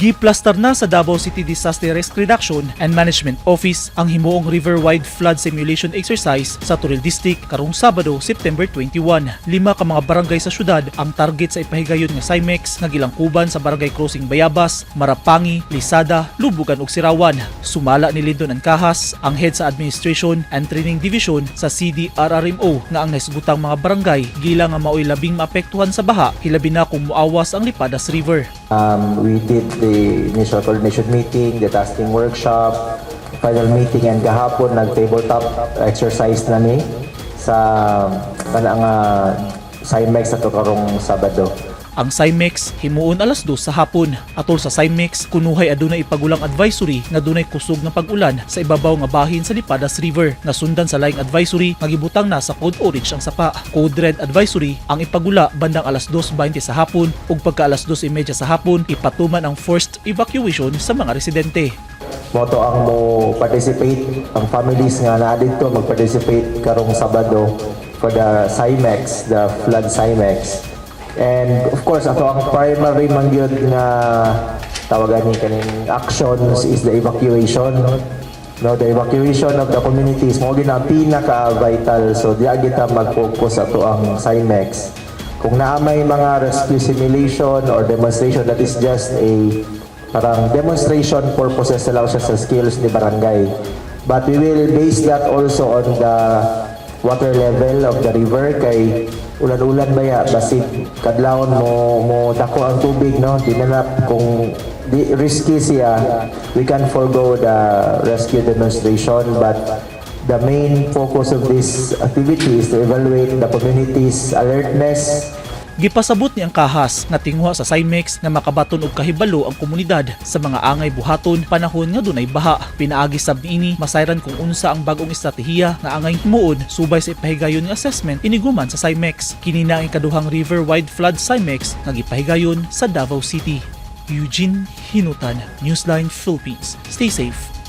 Giplaster na sa Davao City Disaster Risk Reduction and Management Office ang himuong river-wide flood simulation exercise sa Turil District karong Sabado, September 21. Lima ka mga barangay sa syudad ang target sa ipahigayon nga CIMEX nga gilangkuban sa barangay crossing Bayabas, Marapangi, Lisada, Lubugan ug Sirawan. Sumala ni Lindon Ancahas, ang head sa Administration and Training Division sa CDRRMO nga ang naisgutang mga barangay gila nga maoy labing maapektuhan sa baha hilabi na kung muawas ang Lipadas River. Um, we did the initial coordination meeting, the tasking workshop, final meeting, and gahapon nag-tabletop exercise na ni sa kana nga CIMEX ato karong Sabado. Ang CIMEX himuon alas 2 sa hapon. Atol sa CIMEX kunuhay adunay ipagulang advisory nga dunay kusog nga pag-ulan sa ibabaw nga bahin sa Lipadas River. Nasundan sa laing advisory nga gibutang na sa Code Orange ang sapa. Code Red advisory ang ipagula bandang alas 2:20 sa hapon ug pagka alas 2:30 sa hapon ipatuman ang forced evacuation sa mga residente. Moto ang mo participate, ang families nga na dito mag-participate karong Sabado for the CIMEX, the flood CIMEX. And of course, ato ang primary man yun nga tawagan ni kaning actions is the evacuation. No, the evacuation of the communities mo gina pinaka-vital. So diya kita mag-focus ato ang CIMEX. Kung naamay mga rescue simulation or demonstration that is just a parang demonstration purposes na lang siya sa skills ni barangay. But we will base that also on the water level of the river kay ulan-ulan ba ya? Basig kadlawon mo mo dako ang tubig no? Dinanap kung di, risky siya we can forgo the rescue demonstration but the main focus of this activity is to evaluate the community's alertness Gipasabot ni ang kahas nga tingwa sa CIMEX nga makabaton og kahibalo ang komunidad sa mga angay buhaton panahon nga dunay baha. Pinaagi sab niini masayran kung unsa ang bagong estratehiya nga angay himuon subay sa ipahigayon nga assessment iniguman sa CIMEX. Kini na ang kaduhang river-wide flood CIMEX nga gipahigayon sa Davao City. Eugene Hinutan, Newsline Philippines. Stay safe.